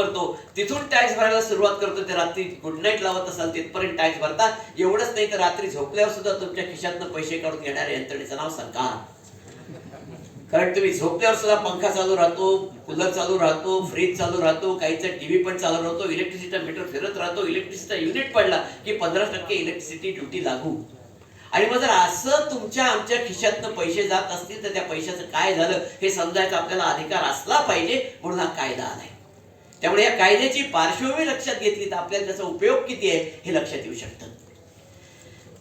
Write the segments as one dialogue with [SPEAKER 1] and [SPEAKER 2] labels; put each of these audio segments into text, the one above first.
[SPEAKER 1] वापरतो तिथून टॅक्स भरायला सुरुवात करतो ते रात्री गुड नाईट लावत असाल तिथपर्यंत टॅक्स भरता. एवढंच नाही तर रात्री झोपल्यावर सुद्धा तुमच्या खिशातनं पैसे काढून घेणाऱ्या यंत्रणेचं नाव सरकार. कारण तुम्ही झोपल्यावर सुद्धा पंखा चालू राहतो कूलर चालू राहतो फ्रीज चालू राहतो काहीचा टीव्ही पण चालू राहतो इलेक्ट्रिसिटीचा मीटर फिरत राहतो इलेक्ट्रिसिटीचा युनिट पडला की पंधरा टक्के इलेक्ट्रिसिटी ड्युटी लागू. आणि मग जर असं तुमच्या आमच्या खिशातनं पैसे जात असतील तर त्या पैशाचं काय झालं हे समजायचा आपल्याला अधिकार असला पाहिजे म्हणून हा कायदा आलाय. त्यामुळे या कायद्याची पार्श्वभूमी लक्षात घेतली तर आपल्याला त्याचा उपयोग किती आहे हे लक्षात येऊ शकतं.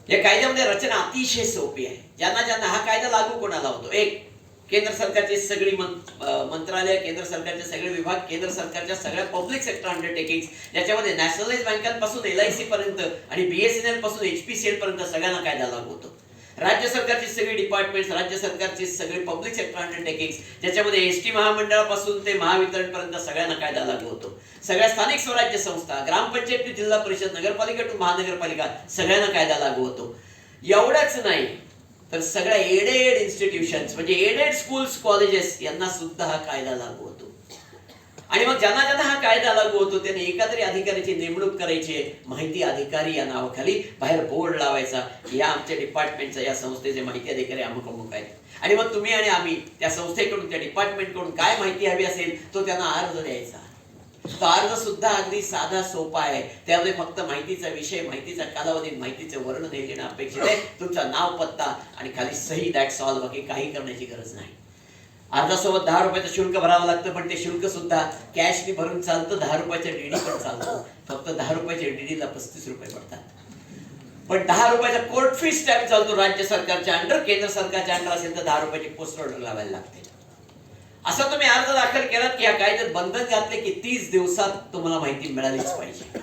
[SPEAKER 1] या कायद्यामध्ये रचना अतिशय सोपी आहे. ज्यांना ज्यांना हा कायदा लागू कोणाला होतो? एक केंद्र सरकारची सगळी मंत्रालय केंद्र सरकारचे सगळे विभाग केंद्र सरकारच्या सगळ्या पब्लिक सेक्टर अंडरटेकिंग ज्याच्यामध्ये नॅशनलाइज बँकांपासून एल आय सी पर्यंत आणि बीएसएनएलपासून एच पी सी एल पर्यंत सगळ्यांना कायदा लागू होतो. राज्य सरकारची सगळी डिपार्टमेंट्स राज्य सरकारची सगळी पब्लिक सेक्टर अंडरटेकिंग ज्याच्यामध्ये एस टी महामंडळापासून ते महावितरणपर्यंत सगळ्यांना कायदा लागू होतो. सगळ्या स्थानिक स्वराज्य संस्था ग्रामपंचायत टू जिल्हा परिषद नगरपालिका टू महानगरपालिका सगळ्यांना कायदा लागू होतो. एवढंच नाही तर सगळ्या एडेड इन्स्टिट्यूशन्स म्हणजे एडेड स्कूल्स कॉलेजेस यांना सुद्धा हा कायदा लागू होतो. आणि मग ज्यांना ज्यांना हा कायदा लागू होतो त्यांनी एका तरी अधिकाऱ्याची नेमणूक करायची. आहे. माहिती अधिकारी या नावाखाली बाहेर बोर्ड लावायचा या आमच्या डिपार्टमेंटचा या संस्थेचे माहिती अधिकारी अमुक अमुक आहेत. आणि मग तुम्ही आणि आम्ही त्या संस्थेकडून त्या डिपार्टमेंटकडून काय माहिती हवी असेल तो त्यांना अर्ज द्यायचा. तो अर्ज सुद्धा अगदी साधा सोपा आहे. त्यामध्ये फक्त माहितीचा विषय माहितीचा कालावधी माहितीचे वर्णन हे देणं अपेक्षित आहे. तुमचं नाव पत्ता आणि खाली सही दॅट सॉल्व बाकी काही करण्याची गरज नाही. अर्जासोबत दहा रुपयाचं शुल्क भरावं लागतं पण ते शुल्क सुद्धा कॅशनी भरून चालतं दहा रुपयाच्या डीडी पण चालतं. फक्त दहा रुपयाच्या डीडीला पस्तीस रुपये पडतात. पण दहा रुपयाचा कोर्ट फी स्टॅम्प चालतो राज्य सरकारच्या अंडर केंद्र सरकारच्या अंडर असेल तर दहा रुपयाची पोस्ट ऑर्डर लावायला लागते. असं तुम्ही अर्ज दाखल केलात की या कायद्यात बंधन घातले की तीस दिवसात तुम्हाला माहिती मिळालीच पाहिजे.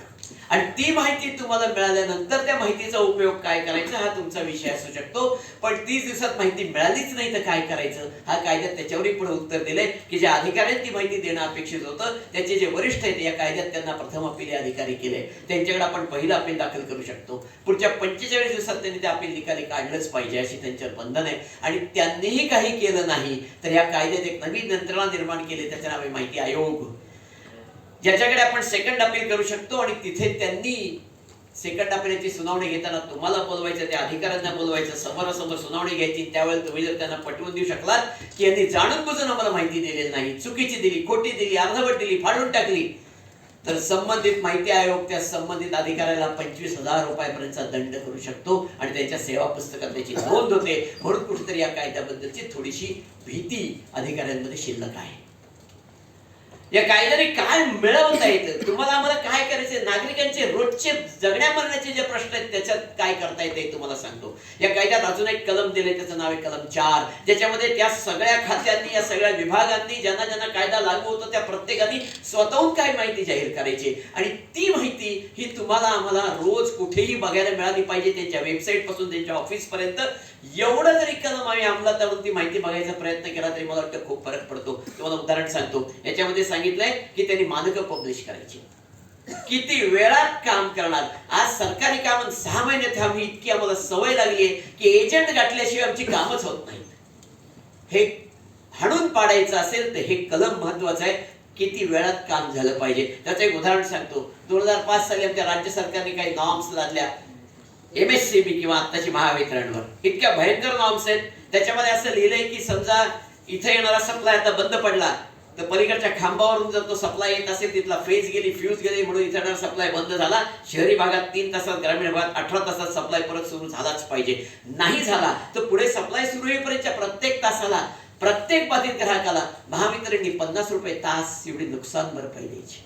[SPEAKER 1] आणि ती माहिती तुम्हाला मिळाल्यानंतर त्या माहितीचा उपयोग काय करायचा हा तुमचा विषय असू शकतो. पण तीस दिवसात माहिती मिळालीच नाही तर काय करायचं? हा कायद्यात त्याच्यावरही पुढे उत्तर दिलंय की ज्या अधिकाऱ्यांनी ती माहिती देणं अपेक्षित होतं त्याचे जे वरिष्ठ आहेत या कायद्यात त्यांना प्रथम अपील अधिकारी केले. त्यांच्याकडे आपण पहिलं अपील दाखल करू शकतो. पुढच्या पंचेचाळीस दिवसात त्यांनी ते अपील निकाली काढलंच पाहिजे अशी त्यांच्यावर बंधन आहे. आणि त्यांनीही काही केलं नाही तर या कायद्यात एक नवीन यंत्रणा निर्माण केली त्याचं नाव आहे माहिती आयोग. ज्याच्याकडे आपण सेकंड अपील करू शकतो आणि तिथे त्यांनी सेकंड अपीलची सुनावणी घेताना तुम्हाला बोलवायचं त्या अधिकाऱ्यांना बोलवायचं समोरासमोर सुनावणी घ्यायची त्यावेळेला तुम्ही जर त्यांना पटवून देऊ शकलात की यांनी जाणून बुजून आम्हाला माहिती दिलेली नाही चुकीची दिली खोटी दिली अर्धवट दिली फाडून टाकली. तर संबंधित माहिती आयोग त्या संबंधित अधिकाऱ्याला पंचवीस हजार रुपयापर्यंतचा दंड करू शकतो आणि त्यांच्या सेवा पुस्तकात त्याची नोंद होते. म्हणून कुठेतरी या कायद्याबद्दलची थोडीशी भीती अधिकाऱ्यांमध्ये शिल्लक आहे. या कायद्याने काय मिळवता येतं. तुम्हाला आम्हाला काय करायचे नागरिकांचे रोजचे जगण्या मरण्याचे जे प्रश्न आहेत त्याच्यात काय करता येते हे तुम्हाला सांगतो. या कायद्यात अजून एक कलम दिले त्याचं नाव आहे कलम चार. ज्याच्यामध्ये त्या सगळ्या खात्यांनी या सगळ्या विभागांनी ज्यांना ज्यांना कायदा लागू होतो त्या प्रत्येकाने स्वतःहून काय माहिती जाहीर करायची. आणि ती माहिती ही तुम्हाला आम्हाला रोज कुठेही बघायला मिळाली पाहिजे त्यांच्या वेबसाईटपासून त्यांच्या ऑफिस पर्यंत. एवढं जरी कलम आम्ही अंमलात आणून ती माहिती बघायचा प्रयत्न केला तरी मला वाटतं खूप फरक पडतो. तुम्हाला उदाहरण सांगतो. याच्यामध्ये सांगितलंय की त्यांनी मानकं पब्लिश करायची. किती वेळात काम करणार? आज सरकारी काम सहा महिने आम्ही इतकी आम्हाला सवय लागली आहे की एजंट गाठल्याशिवाय आमची कामच होत नाहीत. हे हाडून पाडायचं असेल तर हे कलम महत्वाचं आहे. किती वेळात काम झालं पाहिजे. त्याचं एक उदाहरण सांगतो. दोन हजार पाच साली आमच्या राज्य सरकारने काही नॉर्म्स लादल्या. एम एस सी बी किंवा आत्ताची महावितरणवर. इतक्या भयंकर नॉर्म्स आहेत. त्याच्यामध्ये असं लिहिलंय की समजा इथे येणारा सप्लाय आता बंद पडला तर पलीकडच्या खांबावरून जर तो सप्लाय येत असेल तिथला फेज गेली फ्यूज गेली म्हणून इथे येणारा सप्लाय बंद झाला शहरी भागात तीन तासात ग्रामीण भागात अठरा तासात सप्लाय परत सुरू झालाच पाहिजे. नाही झाला तर पुढे सप्लाय सुरू होईपर्यंतच्या प्रत्येक तासाला प्रत्येक बाधित ग्राहकाला महावितरणनी पन्नास रुपये तास एवढी नुकसान भरपाई द्यायची.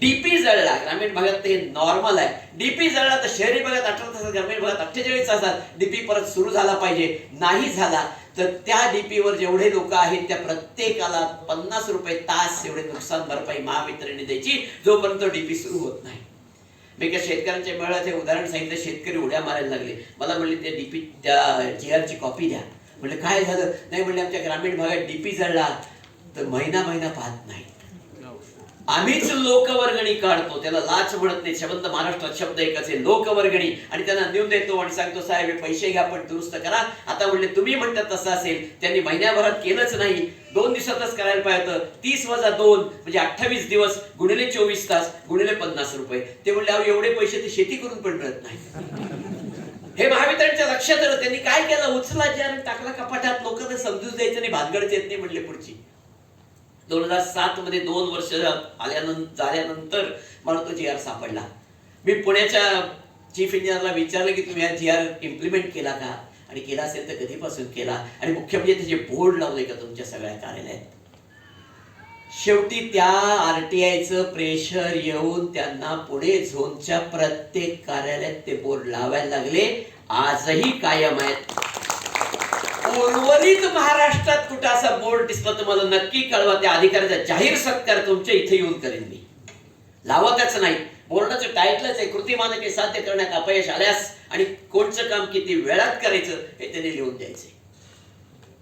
[SPEAKER 1] डीपी जळला. ग्रामीण भागात ते नॉर्मल आहे. डीपी जळला तर शहरी भागात अठरा तासात ग्रामीण भागात अठ्ठेचाळीस तासात डीपी परत सुरू झाला पाहिजे. नाही झाला तर त्या डीपीवर जेवढे लोक आहेत त्या प्रत्येकाला पन्नास रुपये तास एवढे नुकसान भरपाई महावितरणने द्यायची जोपर्यंत डीपी सुरू होत नाही. मी एका शेतकऱ्यांच्या मेळाव्यात हे उदाहरण सांगितलं शेतकरी उड्या मारायला लागले. मला म्हणले त्या डीपी त्या जी आरची कॉपी द्या. म्हणलं काय झालं? नाही म्हणले आमच्या ग्रामीण भागात डीपी जळला. तर महिना महिना पाहत नाही आम्हीच लोकवर्गणी काढतो. त्याला लाच म्हणत नाही. शब्द महाराष्ट्रात शब्द एकच आहे लोकवर्गणी. आणि त्यांना नेऊन देतो आणि सांगतो साहेब हे पैसे घ्या पण दुरुस्त करा. आता म्हणले तुम्ही म्हणतात तसं असेल. त्यांनी महिन्याभरात केलंच नाही. दोन दिवसातच करायला पाहिजे होतं तीस वजा दोन म्हणजे अठ्ठावीस दिवस गुणिले चोवीस तास गुणिले पन्नास रुपये. ते म्हणले अहो एवढे पैसे ते शेती करून पण मिळत नाही. हे महावितरणच्या लक्षात आलं. त्यांनी काय केलं? उचला जे आणि टाकला कपाटात. लोकांना समजून द्यायचं नाही. भानगडच येत नाही म्हणले पुढची. दोन हजार सात मध्ये दोन वर्ष आल्यानंतर झाल्यानंतर मला तो जी आर सापडला. मी पुण्याच्या चीफ इंजिनियरला विचारलं की तुम्ही हा जी आर इम्प्लिमेंट केला का? आणि केला असेल तर कधीपासून केला? आणि मुख्य म्हणजे त्याचे बोर्ड लावले का तुमच्या सगळ्या कार्यालयात? शेवटी त्या आरटीआयचं प्रेशर येऊन त्यांना पुणे झोनच्या प्रत्येक कार्यालयात ते बोर्ड लावायला लागले. आजही कायम आहेत. उर्वरित महाराष्ट्रात कुठं असा बोर्ड दिसला तर मला नक्की कळवा त्या अधिकाऱ्याचा जाहीर सत्कार तुमच्या इथे येऊन करेन मी. लावतच नाही. बोर्डाचं टायटलच आहे कृती मानके साध्य करण्यात अपयश आल्यास आणि कोणचं काम किती वेळात करायचं हे त्यांनी लिहून द्यायचे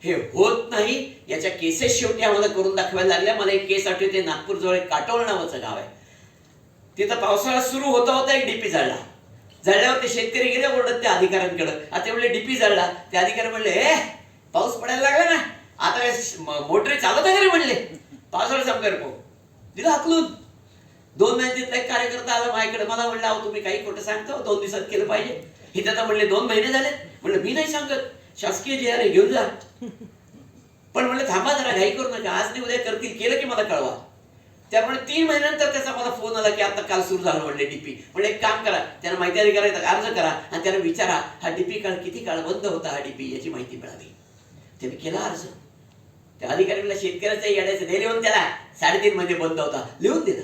[SPEAKER 1] हे होत नाही. याच्या केसेस शेवटी आम्हाला करून दाखवायला लागल्या. मला एक केस आठवते नागपूर जवळ एक काटोळ नावाचं गाव आहे. तिथं पावसाळा सुरू होता होता एक डीपी झाडला जळल्यावर ते शेतकरी गेले ओरडत त्या अधिकाऱ्यांकडे. आता एवढे डीपी जळला. ते अधिकारी म्हणले पाऊस पडायला लागला ना आता काय मोटरी चालत आहे का रे म्हणले. पावसाळा संपेर पो दिलं हकलून. दोन महिन्यात एक कार्यकर्ता आला माझ्याकडे मला म्हणलं अहो तुम्ही काही खोटं सांगता दोन दिवसात केलं पाहिजे. हे त्याचा म्हणले दोन महिने झाले म्हणलं मी नाही सांगत. शासकीय जे अरे घेऊन जा. पण म्हणलं थांबा जरा घाई करू नका. आज नाही उद्या करतील. केलं की मला कळवा. त्यामुळे तीन महिन्यानंतर त्याचा मला फोन आला की आता काल सुरू झालं म्हणले डीपी म्हणले एक काम करा. त्यांना माहिती अधिकारी अर्ज करा आणि त्यांना विचारा हा डीपी काळ किती काळ बंद होता हा डीपी याची माहिती मिळावी. त्याने केला अर्ज. त्या अधिकाऱ्याला शेतकऱ्याचं येण्याचं ते लिहून त्याला साडेतीन महिने बंद होता. लिहून दिला.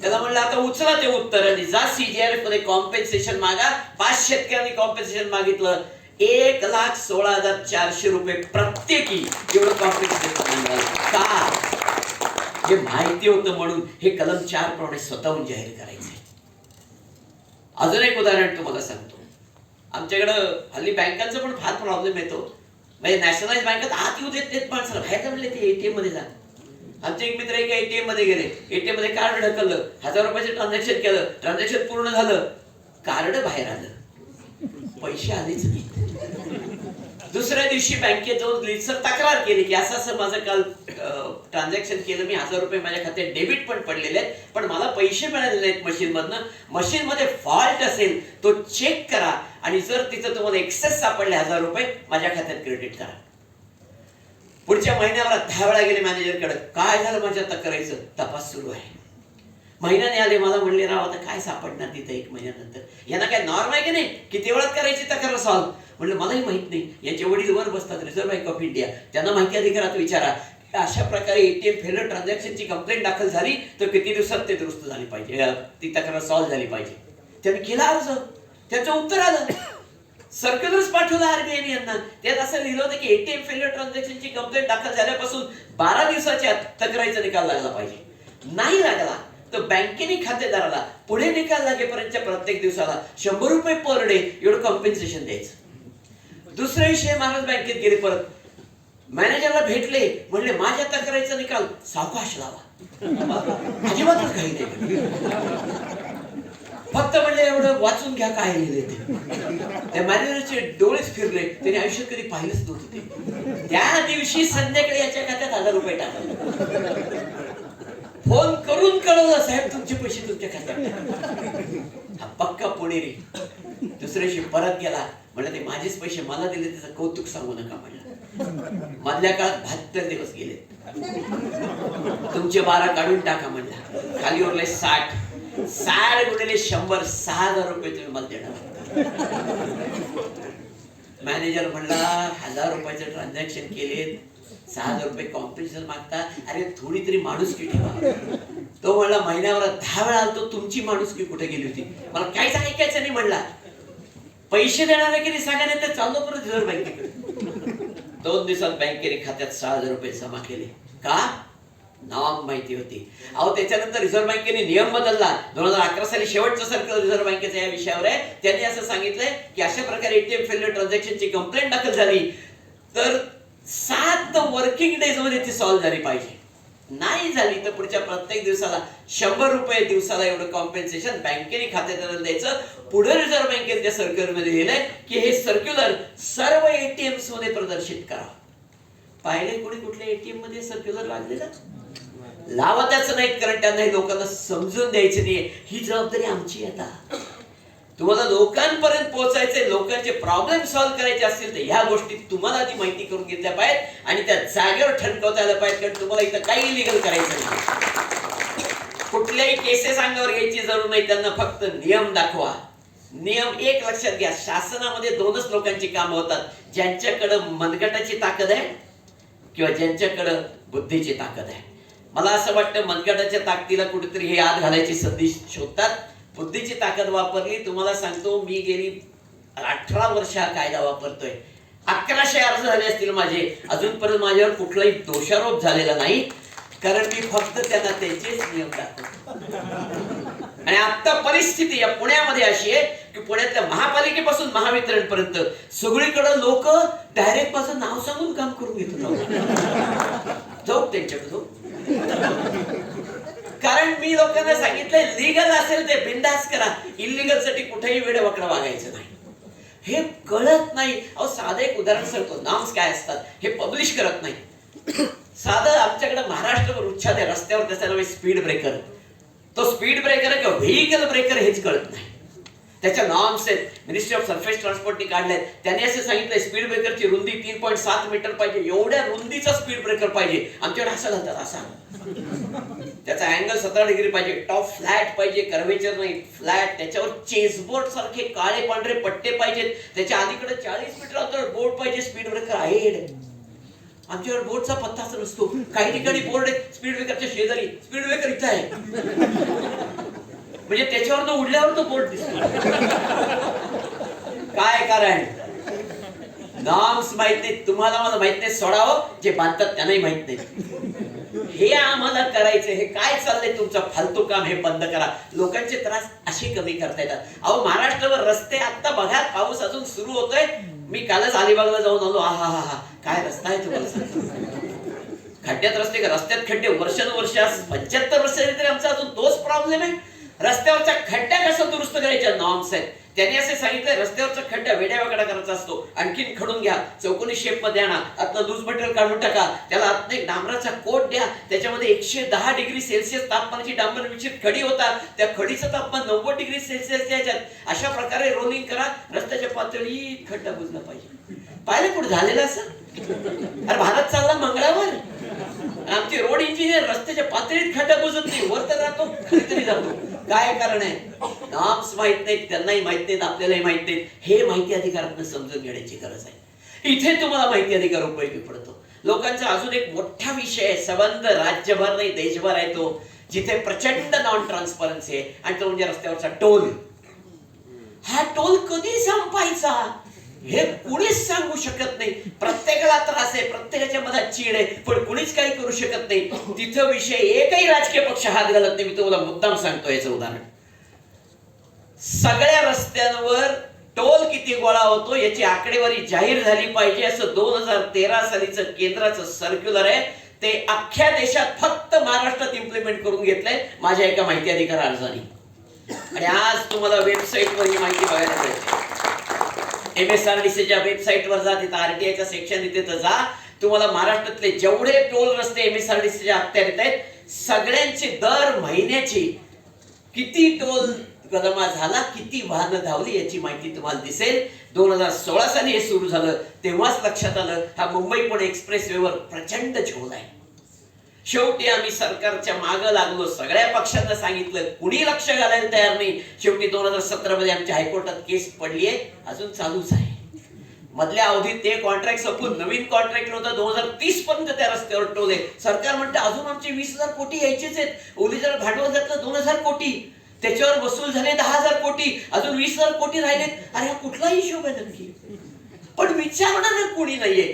[SPEAKER 1] त्याला म्हणलं आता उचला ते उत्तर आणि जा सीजीआरएफमध्ये कॉम्पेन्सेशन मागा. पाच शेतकऱ्यांनी कॉम्पेन्सेशन मागितलं. एक लाख सोळा हजार चारशे रुपये प्रत्येकी एवढं कॉम्पेन्सेशन का? जे माहिती होतं म्हणून हे कलम चार प्रमाणे स्वतःहून जाहीर करायचे अजून एक उदाहरण तुम्हाला सांगतो. आमच्याकडं हल्ली बँकांचा पण फार प्रॉब्लेम येतो. म्हणजे नॅशनलाइज बँकात आत येऊ देत नाहीत माणसाला. बाहेर म्हणले ते एटीएममध्ये जा. आमचे एक मित्र एका एटीएममध्ये गेले. एटीएममध्ये कार्ड ढकललं. हजार रुपयाचे ट्रान्झॅक्शन केलं. ट्रान्झॅक्शन पूर्ण झालं. कार्ड बाहेर आलं. पैसे आलेच नाही दुसऱ्या दिवशी बँकेत जाऊन सर तक्रार केली की असं असं माझं काल ट्रान्झॅक्शन केलं. मी हजार रुपये माझ्या खात्यात डेबिट पण पडलेले आहेत. पण मला पैसे मिळालेले नाहीत मशीन मशीनमध्ये मशीन मध्ये फॉल्ट असेल तो चेक करा. आणि जर तिथं तुम्हाला एक्सेस सापडले हजार रुपये माझ्या खात्यात क्रेडिट करा. पुढच्या महिन्यावर दहा वेळा गेले मॅनेजरकडे काय झालं माझ्या तक्रारीचं तपास सुरू आहे. महिन्याने आले मला म्हणले राव आता काय सापडणार तिथं एक महिन्यानंतर? यांना काय नॉर्म आहे की नाही? किती वेळात करायची तक्रार सॉल्व म्हणलं मलाही माहीत नाही. यांचे वडील वर बसतात रिझर्व्ह बँक ऑफ इंडिया त्यांना माहिती अधिकारात विचारा. अशा प्रकारे एटीएम फेलर ट्रान्झॅक्शनची कंप्लेंट दाखल झाली तर किती दिवसात ते दुरुस्त झाली पाहिजे. ती तक्रार सॉल्व्ह झाली पाहिजे. त्यांनी केला अर्ज. त्याचं उत्तर आलं सर्क्युलर्स पाठवलं आरबीआय यांना. त्यात असं लिहिलं होतं की एटीएम फेलियर ट्रान्झॅक्शनची कंप्लेंट दाखल झाल्यापासून बारा दिवसाच्या तक्रारीचा निकाल लागला पाहिजे. नाही लागला तर बँकेने खातेदाराला पुढे निकाल लागेपर्यंतच्या प्रत्येक दिवसाला शंभर रुपये पर डे एवढं कॉम्पेन्सेशन द्यायचं. दुसरा विषय महाराज बँकेत गेले परत. मॅनेजरला भेटले म्हणले माझ्या तक्रारीचा निकाल सावकाश लावा. अजिबातच काही नाही. फक्त म्हणले एवढं वाचून घ्या काय लिहिले ते. त्या मॅनेजरचे डोळेच फिरले. त्याने आयुष्यात कधी पाहिलंच नव्हतं ते. त्या दिवशी संध्याकाळी याच्या खात्यात हजार रुपये टाकले. फोन करून कळवलं साहेब तुमचे पैसे तुमच्या खात्यात. हा पक्का पुणेरी दुसऱ्याशी परत गेला. म्हणलं ते माझेच पैसे मला दिले त्याचं कौतुक सांगू नका म्हणलं मधल्या काळात बहात्तर दिवस गेले. तुमचे बारा काढून टाका म्हणला. खाली उरले साठ. साठ गुणिले शंभर सहा हजार रुपये तुम्ही मला देणार मॅनेजर म्हणला हजार रुपयाचे ट्रान्झॅक्शन केले सहा हजार रुपये कॉम्पिटिशन मागता अरे थोडी तरी माणुसकी ठेवा. तो म्हणला महिन्यावर दहा वेळा आलतो तुमची माणुसकी कुठे गेली होती? मला काहीच ऐकायचं नाही म्हणला. पैसे देणार की नाही सांगा नाही तर चाललो परत रिझर्व्ह बँकेकडे. दोन दिवसात बँकेने खात्यात सहा हजार रुपये जमा केले. का? नावाम माहिती होती. अहो त्याच्यानंतर रिझर्व्ह बँकेने नियम बदलला. दोन हजार अकरा साली शेवटचं सर्कल रिझर्व्ह बँकेच्या या विषयावर आहे. त्यांनी असं सांगितलंय की अशा प्रकारे एटीएम फेल्युअर ट्रान्झॅक्शनची कंप्लेंट दाखल झाली. तर सात वर्किंग डेजमध्ये ती सॉल्व्ह झाली पाहिजे. नाही झाली तर पुढच्या प्रत्येक दिवसाला शंभर रुपये दिवसाला एवढं कॉम्पेन्सेशन बँकेने खातेदाराला द्यायचं. पुढे रिझर्व्ह बँकेच्या सर्क्युलरमध्ये लिहिलंय की हे सर्क्युलर सर्व एटीएममध्ये प्रदर्शित करा. पाहिले कोणी कुठल्या एटीएममध्ये सर्क्युलर लागलेलं? लावतच नाहीत कारण त्यांना हे लोकांना समजून द्यायचं नाही ही जबाबदारी आमची आता. तुम्हाला लोकांपर्यंत पोहोचायचे लोकांचे प्रॉब्लेम सॉल्व्ह करायचे असतील तर ह्या गोष्टी तुम्हाला आधी माहिती करून घेतल्या पाहिजेत आणि त्या जागेवर ठणकवता आल्या पाहिजेत कारण तुम्हाला इथं काही इलिगल करायचं नाही. कुठल्याही केसेस अंगावर घ्यायची जरूर नाही त्यांना फक्त नियम दाखवा. नियम एक लक्षात घ्या शासनामध्ये दोनच लोकांची कामं होतात. ज्यांच्याकडं मनगटाची ताकद आहे किंवा ज्यांच्याकडं बुद्धीची ताकद आहे. मला असं वाटतं मनगटाच्या ताकदीला कुठेतरी हे आत घालायची संधी शोधतात. बुद्धीची ताकद वापरली तुम्हाला सांगतो मी गेली अठरा वर्ष हा कायदा वापरतोय. अकराशे अर्ज झाले असतील माझे. अजूनपर्यंत माझ्यावर कुठलाही दोषारोप झालेला नाही. कारण मी फक्त त्यांना त्यांचेच नियम दाखवतो. आणि आता परिस्थिती या पुण्यामध्ये अशी आहे की पुण्यातल्या महापालिकेपासून महावितरण पर्यंत सगळीकडे लोक डायरेक्ट माझं नाव सांगून काम करून घेतो जाऊ त्यांच्याकडे कारण मी लोकांना सांगितलंय लिगल असेल ते बिंदास करा. इलिगलसाठी कुठेही वेळ वक्र वागायचं नाही. हे कळत नाही. अहो साधं एक उदाहरण सांगतो. नाम्स काय असतात? हे पब्लिश करत नाही. साधं आमच्याकडे महाराष्ट्रभर उच्छाद आहे रस्त्यावर त्याचं स्पीड ब्रेकर तो स्पीड ब्रेकर आहे किंवा व्हेकल ब्रेकर हेच कळत नाही. त्याच्या नॉर्म्स आहेत मिनिस्ट्री ऑफ सरफेस ट्रान्सपोर्टने काढल्यात त्यांनी असे सांगितलंय स्पीड ब्रेकरची रुंदी तीन पॉईंट सात मीटर पाहिजे. एवढ्या रुंदीचा स्पीड ब्रेकर पाहिजे. आमच्याकडे असा घालतात असा. त्याचा अँगल सतरा डिग्री पाहिजे. टॉप फ्लॅट पाहिजे कर्वेचर नाही. फ्लॅट त्याच्यावर चेसबोर्ड सारखे काळे पांढरे पट्टे पाहिजेत. त्याच्या अलीकडे चाळीस मीटर अंतर बोर्ड पाहिजे स्पीड ब्रेकर आहे आमच्याकडे बोर्डचा पत्ताच नसतो. काही ठिकाणी बोर्ड आहे स्पीड ब्रेकरच्या शेजारी. स्पीड ब्रेकर इथं आहे. म्हणजे त्याच्यावर तो उडल्यावर तो बोट दिसतो. काय कारण? नॉर्म्स माहीत नाही तुम्हाला मला माहीत नाही सोडावं. जे बांधतात त्यांनाही माहीत नाही हे आम्हाला करायचं हे काय चाललंय तुमचं? फालतू काम हे बंद करा. लोकांचे त्रास असे कमी करता येतात. अहो महाराष्ट्रावर रस्ते आता बघा पाऊस अजून सुरू होतोय. मी कालच अलिबागला जाऊन आलो. आहा हा हा. काय रस्ता आहे तुम्हाला सांगतो. खड्ड्यात रस्ते का? रस्त्यात खड्डे. वर्षानुवर्ष पंच्याहत्तर वर्ष तरी आमचा अजून तोच प्रॉब्लेम आहे. रस्त्यावरच्या खड्ड्या कसं दुरुस्त करायच्या? नॉर्म्स आहेत त्यांनी असे सांगितलंय रस्त्यावरचा खड्डा वेड्या वेगळा करायचा असतो. आणखीन खडून घ्या चौकोनी शेपमध्ये आणा आतलं लूज मटेरियल काढून टाका. त्याला आतनं एक डांबराचा कोट द्या. त्याच्यामध्ये एकशे दहा डिग्री सेल्सिअस तापमानाची डांबर विचित खडी होता. त्या खडीचं तापमान नव्वद डिग्री सेल्सिअस द्यायच्यात अशा प्रकारे रोलिंग करा. रस्त्याच्या पातळी खड्डा बुजला पाहिजे. पाहिलं कुठं झालेलं असं? अरे भारत चालला मंगळावर? आमचे रोड इंजिनियर रस्त्याच्या पातळीत खड्डा बुजत नाही वर तर राहतो खाली जातो. काय कारण आहे? नाम्स माहीत नाहीत त्यांनाही माहीत नाहीत आपल्यालाही माहीत नाहीत. हे माहिती अधिकारातनं समजून घेण्याची गरज आहे. इथे तुम्हाला माहिती अधिकार उपयोगी पडतो. लोकांचा अजून एक मोठा विषय आहे संबंध राज्यभर नाही देशभर आहे तो जिथे प्रचंड नॉन ट्रान्सपरन्सी आहे. आणि तो म्हणजे रस्त्यावरचा टोल. हा टोल कधी संपायचा? हे कुणीच सांगू शकत नाही. प्रत्येकाला त्रास आहे प्रत्येकाच्या मनात चीड आहे पण कुणीच काही करू शकत नाही. तिथं विषय एकही राजकीय पक्ष हात घालत नाही. मी तुम्हाला मुद्दाम सांगतो याचं उदाहरण. सगळ्या रस्त्यांवर टोल किती गोळा होतो याची आकडेवारी जाहीर झाली पाहिजे असं दोन हजार तेरा सालीचं केंद्राचं सर्क्युलर आहे. ते अख्ख्या देशात फक्त महाराष्ट्रात इम्प्लिमेंट करून घेतलंय माझ्या एका माहिती अधिकार अर्जाने आणि आज तुम्हाला वेबसाईटवर ही माहिती बघायला मिळते. एम एस आर डी सीच्या वेबसाईटवर जा तिथं आरटीआयचा सेक्शन आहे तिथं जा. तुम्हाला महाराष्ट्रातले जेवढे टोल रस्ते एम एस आर डी सीच्या अखत्यारीत आहेत सगळ्यांची दर महिन्याची किती टोल जमा झाला किती वाहनं धावली याची माहिती तुम्हाला दिसेल. दोन हजार सोळा साली हे सुरू झालं तेव्हाच लक्षात आलं हा मुंबई पुणे एक्सप्रेस वेवर प्रचंड झोल आहे. शेवटी आम्ही सरकारच्या मागं लागलो. सगळ्या पक्षांना सांगितलं कुणी लक्ष घालायला तयार नाही? शेवटी दोन हजार सतरा मध्ये आमच्या हायकोर्टात केस पडली आहे. अजून चालूच आहे. मधल्या अवधीत ते कॉन्ट्रॅक्ट संपून नवीन कॉन्ट्रॅक्ट होता दोन हजार तीस पर्यंत त्या रस्त्यावर टोले. सरकार म्हणते अजून आमचे वीस हजार कोटी यायचेच आहेत. ओली जर भांडवल जातलं दोन हजार कोटी. त्याच्यावर वसूल झाले दहा हजार कोटी. अजून वीस हजार कोटी राहिलेत. अरे हा कुठला हिशोब आहे नक्की? पण विचारणार कोणी नाहीये.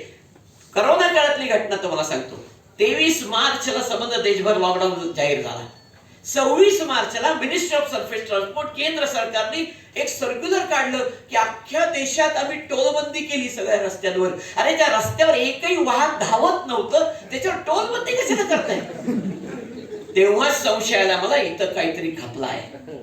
[SPEAKER 1] करोना काळातली घटना तुम्हाला सांगतो. तेवीस मार्चला संबंध देशभर लॉकडाऊन जाहीर झाला. सव्वीस मार्चला मिनिस्ट्री ऑफ सरफेस ट्रान्सपोर्ट केंद्र सरकारने एक सर्क्युलर काढलं की अख्ख्या देशात आम्ही टोलबंदी केली सगळ्या रस्त्यांवर. अरे त्या रस्त्यावर एकही वाहन धावत नव्हतं. त्याच्यावर टोलबंदी कशाला करताय? तेव्हा संशयाला मला इथं काहीतरी खपला आहे.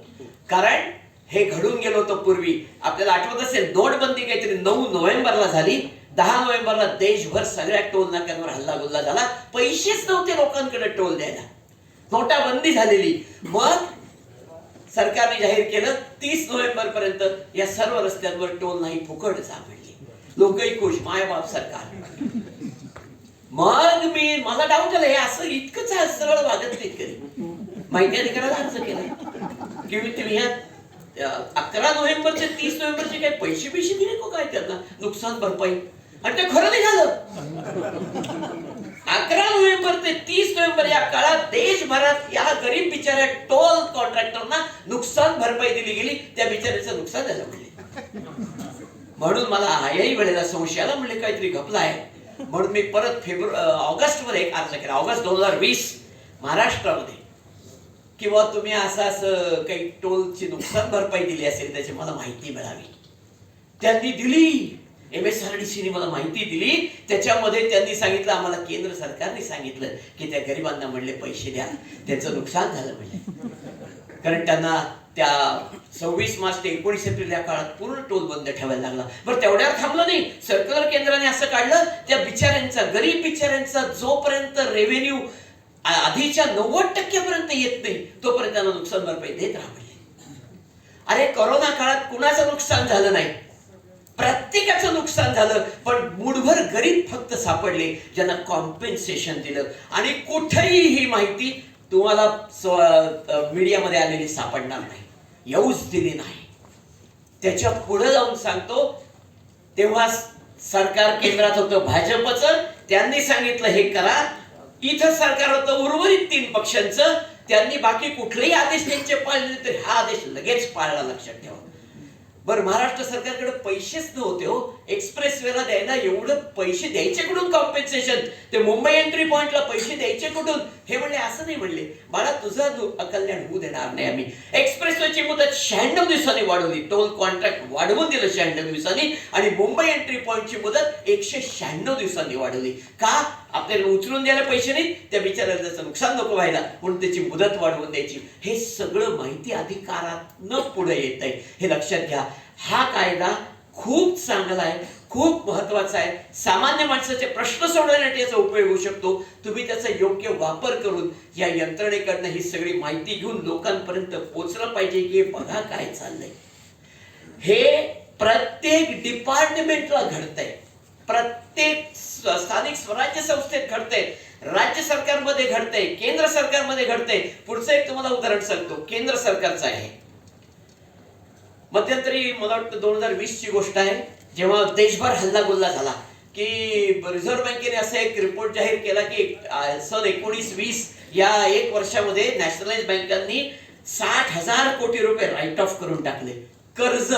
[SPEAKER 1] कारण हे घडून गेलो होतं पूर्वी. आपल्याला आठवत असेल नोटबंदी काहीतरी नऊ नोव्हेंबरला झाली. दहा नोव्हेंबरला देशभर सगळ्या टोल नाक्यांवर हल्ला गुल्ला झाला. पैसेच नव्हते लोकांकडे टोल द्यायला. नोटाबंदी झालेली. मग सरकारने जाहीर केलं तीस नोव्हेंबर पर्यंत या सर्व रस्त्यांवर टोल नाही फुकट सापडली. लोकही खुश मायबाप सरकार. मग मी मला डाऊट आला हे असं इतकंच सरळ वागत नाही कधी. माहिती अधिकाराला अर्ज केला. की मी तुम्ही ह्या अकरा नोव्हेंबरचे तीस नोव्हेंबरचे काही पैसे पैसे दिले को काय त्यांना? नुकसान भरपाई. आणि ते खरं नाही झालं. अकरा नोव्हेंबर ते तीस नोव्हेंबर या काळात देशभरात या गरीब बिचाऱ्या टोल कॉन्ट्रॅक्टरना नुकसान भरपाई दिली गेली. त्या बिचाऱ्याचं नुकसान झालं म्हणले म्हणून मला याही वेळेला संशय आला म्हणले काहीतरी घपला आहे. म्हणून मी परत फेब्रुवारी ऑगस्टमध्ये एक अर्ज केला. ऑगस्ट दोन हजार वीस महाराष्ट्रामध्ये. किंवा तुम्ही असं असं काही टोलची नुकसान भरपाई दिली असेल त्याची मला माहिती मिळावी. त्यांनी दिली. एम एस आर डी सीने मला माहिती दिली. त्याच्यामध्ये त्यांनी सांगितलं आम्हाला केंद्र सरकारने सांगितलं की त्या गरिबांना म्हणले पैसे द्या. त्यांचं नुकसान झालं म्हणजे. कारण त्यांना त्या सव्वीस मार्च ते एकोणीस एप्रिल या काळात पूर्ण टोल बंद ठेवायला लागला. बरं तेवढ्यावर थांबलं नाही. सर्क्युलर केंद्राने असं काढलं त्या बिचाऱ्यांचा गरीब बिचाऱ्यांचा जोपर्यंत रेव्हेन्यू आधीच्या नव्वद टक्क्यापर्यंत येत नाही तोपर्यंत त्यांना नुकसान भरपाई देत राहा म्हणजे. अरे कोरोना काळात कुणाचं नुकसान झालं नाही? प्रत्येकाचं नुकसान झालं पण मुठभर गरीब फक्त सापडले ज्यांना कॉम्पेन्सेशन दिलं. आणि कुठेही ही माहिती तुम्हाला मीडियामध्ये आलेली सापडणार नाही. येऊच दिली नाही. त्याच्या पुढे जाऊन सांगतो तेव्हा सरकार केंद्रात होतं भाजपचं त्यांनी सांगितलं हे करा. इथं सरकार होतं उर्वरित तीन पक्षांचं त्यांनी बाकी कुठलेही आदेश त्यांचे पाळले तरी हा आदेश लगेच पाळला लक्षात ठेवा. बरं महाराष्ट्र सरकारकडे पैसेच नव्हते हो. एक्सप्रेस वेला द्यायला एवढं पैसे द्यायचे कुठून कॉम्पेन्सेशन ते मुंबई एंट्री पॉइंटला पैसे द्यायचे कुठून? हे म्हणले असं नाही म्हणले. बाळा तुझं दु- अकल्याण होऊ देणार नाही आम्ही. एक्सप्रेस वेची मुदत शहाण्णव दिवसांनी वाढवली. टोल कॉन्ट्रॅक्ट वाढवून दिलं शहाण्णव दिवसांनी आणि मुंबई एंट्री पॉइंटची मुदत एकशे शहाण्णव दिवसांनी वाढवली. का? आपल्याला उचलून द्यायला पैसे नाही त्या बिचाराला त्याचं नुकसान नको व्हायला. म्हणून त्याची मुदत वाढवून द्यायची. हे सगळं माहिती अधिकारात न पुढे येत आहे हे लक्षात घ्या. हा कायदा खूप चांगला आहे खूप महत्त्वाचा आहे. सामान्य माणसाचे प्रश्न सोडवण्यासाठी याचा उपयोग होऊ शकतो. तुम्ही त्याचा योग्य वापर करून या यंत्रणेकडनं ही सगळी माहिती घेऊन लोकांपर्यंत पोचलं पाहिजे की हे बघा काय चाललंय. हे प्रत्येक डिपार्टमेंटला घडतंय. प्रत्येक स्थानिक स्वराज्य संस्थेत घडतंय. राज्य सरकारमध्ये घडतंय केंद्र सरकारमध्ये घडतंय. पुढचं एक तुम्हाला उदाहरण सांगतो. केंद्र सरकारचं आहे. मध्यंतरी मला वाटतं दोन हजार वीस ची गोष्ट आहे जेव्हा देशभर हल्ला गुल्ला झाला की रिझर्व्ह बँकेने असा एक रिपोर्ट जाहीर केला की सन एकोणीस वीस या एक वर्षामध्ये नॅशनलाइज बँकांनी साठ हजार कोटी रुपये राईट ऑफ करून टाकले. कर्ज.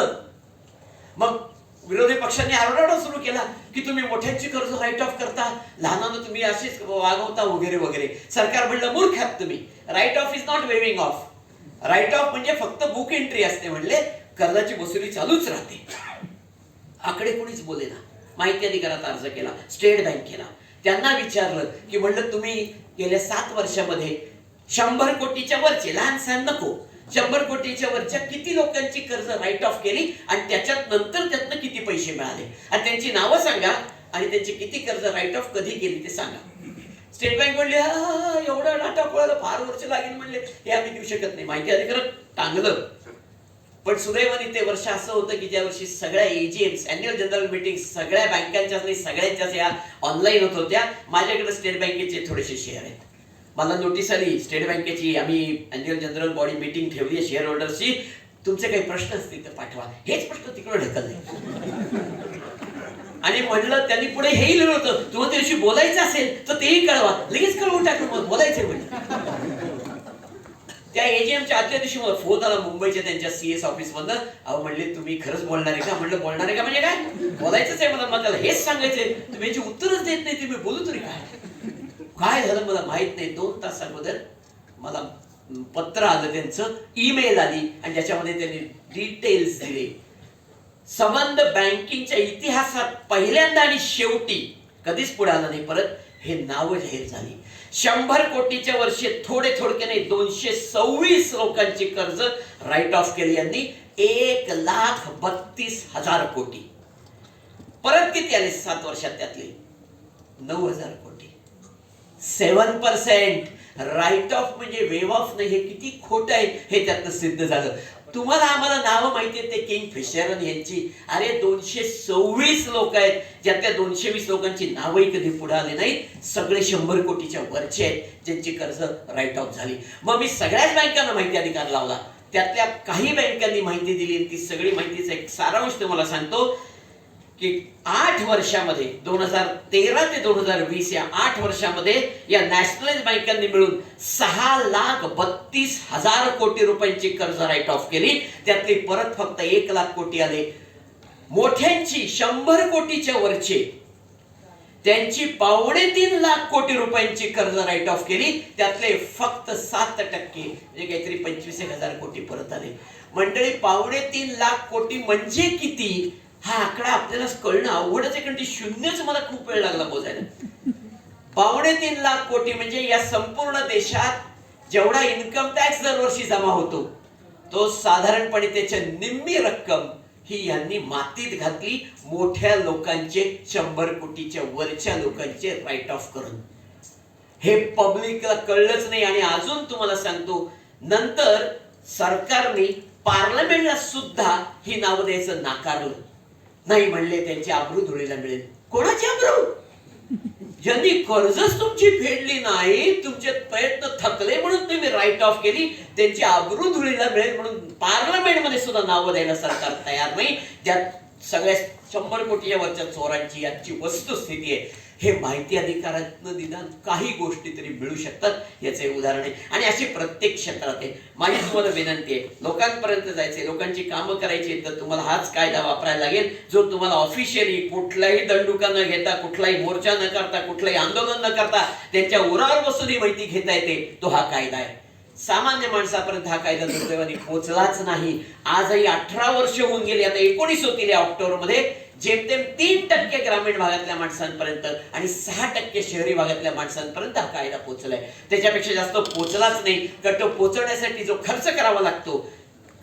[SPEAKER 1] मग विरोधी पक्षांनी आरडाडा सुरू केला की तुम्ही मोठ्यांची कर्ज राईट ऑफ करता लहानांना तुम्ही अशीच वागवता वगैरे वगैरे. सरकार म्हणलं मूर्ख आहात तुम्ही. Write off is not waiving off write off म्हणजे फक्त बुक एंट्री असते म्हणले. कर्जाची वसुली चालूच राहते. आकडे कोणीच बोले ना. माहिती अधिकारात अर्ज केला स्टेट बँकेला त्यांना विचारलं की म्हणलं तुम्ही गेल्या सात वर्षामध्ये शंभर कोटीच्या वरचे लहान सहान नको. शंभर कोटीच्या वरच्या किती लोकांची कर्ज राईट ऑफ केली आणि त्याच्यात नंतर त्यातनं किती पैसे मिळाले? आणि त्यांची नावं सांगा आणि त्यांची किती कर्ज राईट ऑफ कधी केली ते सांगा. स्टेट बँक म्हणले "हा, एवढा डाटा पळायला फार वर्ष लागेल म्हणले. हे आम्ही देऊ शकत नाही. माहिती अधिकारात टांगलं. पण सुदैवाने ते वर्ष असं होतं की ज्या वर्षी सगळ्या एजीएम्स अॅन्युअल जनरल मिटिंग सगळ्या बँकांच्या नाही सगळ्यांच्याच या ऑनलाईन होत होत्या. माझ्याकडे स्टेट बँकेचे थोडेसे शेअर आहेत. मला नोटीस आली स्टेट बँकेची आम्ही अॅन्युअल जनरल बॉडी मिटिंग ठेवली आहे शेअर होल्डरशी तुमचे काही प्रश्न असतील तर पाठवा. हेच प्रश्न तिकडे ढकलले. आणि म्हटलं त्यांनी पुढे हेही लिहिलं होतं. तुम्हाला त्या दिवशी बोलायचं असेल तर तेही कळवा. लगेच कळवून टाकलं मग. बोलायचं म्हणजे त्या एजीएमच्या आदल्या दिवशी मला फोन आला मुंबईच्या त्यांच्या सीएस ऑफिस मधनं अहो म्हणले तुम्ही खरंच बोलणार आहे का? म्हणलं बोलणार आहे का म्हणजे काय? बोलायचंच आहे मला मला त्याला हेच सांगायचंय. तुम्ही याची उत्तरच देत नाही तुम्ही बोलू तरी काय? काय झालं मला माहीत नाही. दोन तास अगोदर मला पत्र आलं त्यांचं ईमेल आली आणि ज्याच्यामध्ये त्यांनी डिटेल्स दिले. संबंध बँकिंगच्या इतिहासात पहिल्यांदा आणि शेवटी कधीच पुढे आलं नाही परत. हे नाव जाहीर झाली. शंभर कोटीच्या वर्षी थोडे थोडक्याने दोनशे सव्वीस लोकांची कर्ज राईट ऑफ केली यांनी. एक लाख बत्तीस हजार कोटी. परत किती आले? सात वर्षात त्यातले. नऊ हजार कोटी. सेवन पर्सेंट राईट ऑफ म्हणजे वेव ऑफ नाही हे किती खोट आहे हे त्यातनं सिद्ध झालं. तुम्हाला आम्हाला नावं माहिती आहेत ते किंग फिशरन यांची. अरे दोनशे सव्वीस लोक आहेत ज्यातल्या दोनशे वीस लोकांची नावही कधी पुढे आले नाहीत. सगळे शंभर कोटीच्या वरचे आहेत ज्यांची कर्ज राईट ऑफ झाली. मग मी सगळ्याच बँकांना माहिती अधिकार लावला. त्यातल्या काही बँकांनी माहिती दिली ती सगळी माहितीचा एक सारांश तुम्हाला सांगतो. की आठ वर्षामध्ये दोन हजार तेरा ते दोन हजार वीस या आठ वर्षामध्ये या नॅशनलाइज बँकांनी मिळून सहा लाख बत्तीस हजार कोटी रुपयांची कर्ज राईट ऑफ केली. त्यातली परत फक्त एक लाख कोटी आले. मोठ्यांची शंभर कोटीच्या वरचे त्यांची पावणे तीन लाख कोटी रुपयांची कर्ज राईट ऑफ केली. त्यातले फक्त सात टक्के म्हणजे काहीतरी पंचवीस एक हजार कोटी परत आले. मंडळी पावणे तीन लाख कोटी म्हणजे किती? हा आकडा आपल्याला कळणं अवघडच आहे कारण ती शून्यच मला खूप वेळ लागला मोजायला पावणे तीन लाख कोटी म्हणजे या संपूर्ण देशात जेवढा इन्कम टॅक्स दरवर्षी जमा होतो तो साधारणपणे त्याच्या निम्मी रक्कम ही यांनी मातीत घातली मोठ्या लोकांचे शंभर कोटीच्या वरच्या लोकांचे राईट ऑफ करून. हे पब्लिकला कळलंच नाही आणि अजून तुम्हाला सांगतो नंतर सरकारने पार्लमेंटला सुद्धा ही नावं द्यायचं नाकारलं. नाही म्हणले त्यांची आबरू धुळीला मिळेल. कोणाची आबरू ज्यांनी कर्जच तुमची फेडली नाही तुमचे प्रयत्न थकले म्हणून तुम्ही राईट ऑफ केली त्यांची आबरू धुळीला मिळेल म्हणून पार्लमेंटमध्ये सुद्धा नावं द्यायला सरकार तयार नाही. ज्यात सगळ्या शंभर कोटीच्या वरच्या चोरांची याची वस्तुस्थिती आहे. हे माहिती अधिकारातनं निदान काही गोष्टी तरी मिळू शकतात याचे उदाहरण आहे. आणि अशी प्रत्येक क्षेत्रात आहे. माझी तुम्हाला विनंती आहे लोकांपर्यंत जायचे लोकांची कामं करायची तर तुम्हाला हाच कायदा वापरायला लागेल. जो तुम्हाला ऑफिशियली कुठलाही दंडुका न घेता कुठलाही मोर्चा न करता कुठलाही आंदोलन न करता त्यांच्या उरावर बसून ही माहिती घेता येते तो हा कायदा आहे. सामान्य माणसापर्यंत हा कायदा दुर्दैवाने पोहोचलाच नाही. आजही अठरा वर्ष होऊन गेली आता एकोणीस होतील या जेमतेम तीन टक्के ग्रामीण भागातल्या माणसांपर्यंत आणि सहा टक्के शहरी भागातल्या माणसांपर्यंत हा कायदा पोहोचलाय. त्याच्यापेक्षा जास्त पोचलाच नाही. कारण तो पोचवण्यासाठी जो खर्च करावा लागतो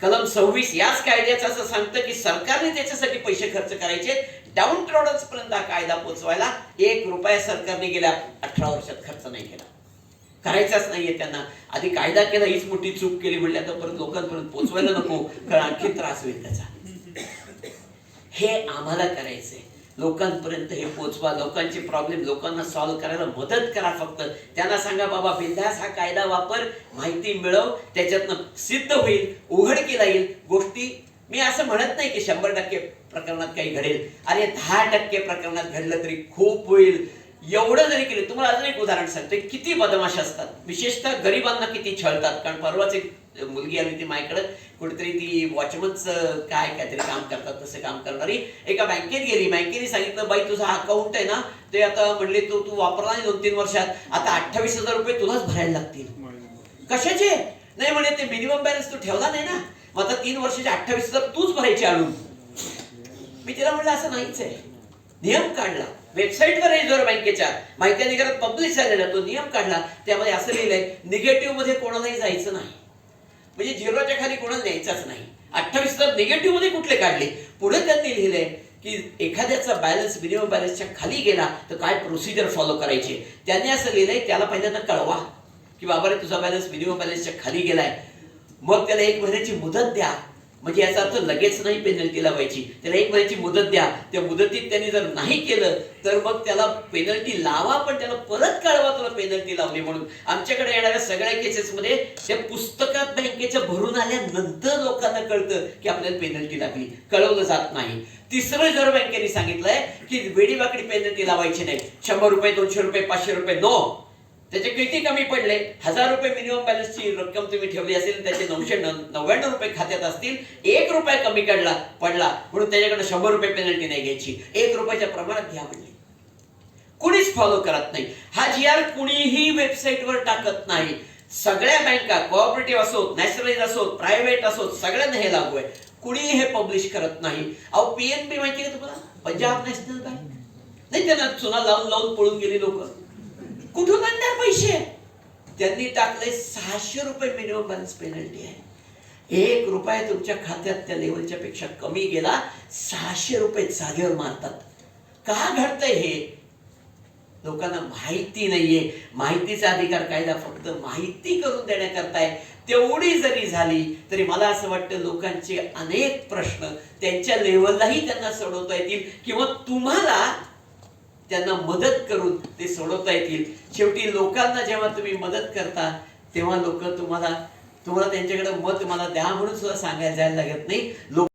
[SPEAKER 1] कलम सव्वीस याच कायद्याचं असं सांगतं की सरकारने त्याच्यासाठी पैसे खर्च करायचे. डाऊन ट्रोडन्स पर्यंत हा कायदा पोचवायला एक रुपया सरकारने गेल्या अठरा वर्षात खर्च नाही केला. करायचाच नाहीये त्यांना. आधी कायदा केला हीच मोठी चूक केली म्हणल्या तर परत लोकांपर्यंत पोचवायला नको. कारण आणखी त्रास होईल त्याचा. हे आम्हाला करायचंय. लोकांपर्यंत हे पोचवा. लोकांचे प्रॉब्लेम लोकांना सॉल्व्ह करायला मदत करा फक्त. त्यांना सांगा बाबा बिंदास हा कायदा वापर. माहिती मिळव. त्याच्यातनं सिद्ध होईल उघडकीला येईल. गोष्टी मी असं म्हणत नाही की शंभर टक्के प्रकरणात काही घडेल. अरे दहा टक्के प्रकरणात घडलं तरी खूप होईल. एवढं जरी केलं तुम्हाला अजून एक उदाहरण सांगते किती बदमाश असतात? विशेषतः गरिबांना किती छळतात? कारण परवाच एक मुलगी आली ती माझ्याकडे. कुठेतरी ती वॉचमनच काय काहीतरी काम करतात तसं काम करणारी. एका बँकेत गेली. बँकेने सांगितलं बाई तुझा अकाउंट आहे ना ते आता म्हणले तू तू वापरला नाही दोन तीन वर्षात. आता अठ्ठावीस हजार रुपये तुलाच भरायला लागतील. कशाचे? नाही म्हणे ते मिनिमम बॅलन्स तू ठेवला नाही ना. मग आता तीन वर्षाचे अठ्ठावीस हजार तूच भरायचे आणून. मी तिला म्हणलं असं नाहीच आहे. नियम काढला. वेबसाईटवर रिझर्व्ह बँकेच्या. माहिती अधिकारात पब्लिश झालेला तो नियम काढला. त्यामध्ये असं लिहिलंय निगेटिव्हमध्ये कोणालाही जायचं नाही. म्हणजे झिरोच्या खाली कोणाला न्यायचाच नाही. अठ्ठावीस तर निगेटिव्हमध्ये कुठले काढले? पुढे त्यांनी लिहिले की एखाद्याचा बॅलन्स मिनिमम बॅलन्सच्या खाली गेला तर काय प्रोसिजर फॉलो करायची? त्यांनी असं लिहिलंय त्याला पहिल्यांदा कळवा की बाबा रे तुझा बॅलन्स मिनिमम बॅलन्सच्या खाली गेलाय. मग त्याला एक महिन्याची मुदत द्या. म्हणजे याचा अर्थ लगेच नाही पेनल्टी लावायची. त्याला एक महिन्याची मुदत द्या. त्या मुदतीत त्यांनी जर नाही केलं तर मग त्याला पेनल्टी लावा पण त्याला परत कळवा तुला पेनल्टी लावली म्हणून. आमच्याकडे येणाऱ्या सगळ्या केसेसमध्ये त्या पुस्तकात बँकेच्या भरून आल्यानंतर लोकांना कळतं की आपल्याला पेनल्टी लागली. कळवलं जात नाही. तिसरं रिझर्व्ह बँकेने सांगितलंय की वेडीवाकडी पेनल्टी लावायची नाही. शंभर रुपये दोनशे रुपये पाचशे रुपये नो त्याचे किती कमी पडले? हजार रुपये मिनिमम बॅलन्सची रक्कम तुम्ही ठेवली असेल त्याचे नऊशे नव्याण्णव रुपये खात्यात असतील एक रुपया कमी काढला पडला म्हणून त्याच्याकडे शंभर रुपये पेनल्टी नाही घ्यायची. एक रुपयाच्या प्रमाणात घ्या म्हणले कुणीच फॉलो करत नाही. हा जी आर कुणीही वेबसाईटवर टाकत नाही. सगळ्या बँका कोऑपरेटिव्ह असोत नॅशनलाइज असोत प्रायव्हेट असोत सगळ्यांना हे लागू आहे. कुणीही हे पब्लिश करत नाही. अहो पीएनबी माहिती आहे तुम्हाला? पंजाब नॅशनल बँक नाही त्यांना चुना लावून लावून पळून गेली लोक. कुठून आणणार पैसे? त्यांनी टाकले सहाशे रुपये मिनिमम बॅलन्स पेनल्टी आहे. एक रुपया तुमच्या खात्यात त्या लेवलच्या पेक्षा कमी गेला सहाशे रुपये जागेवर मारतात. का घडतंय हे? लोकांना माहिती नाहीये. माहितीचा अधिकार कायदा फक्त माहिती करून देण्याकरता आहे तेवढी जरी झाली तरी मला असं वाटतं लोकांचे अनेक प्रश्न त्यांच्या लेवललाही त्यांना सोडवता येतील किंवा तुम्हाला त्यांना मदत करून ते सोडवता येतील. शेवटी लोकांना जेव्हा तुम्ही मदत करता तेव्हा लोक तुम्हाला तुम्हाला त्यांच्याकडे मत मला द्या म्हणून सुद्धा सांगायला जायला लागत नाही. लोक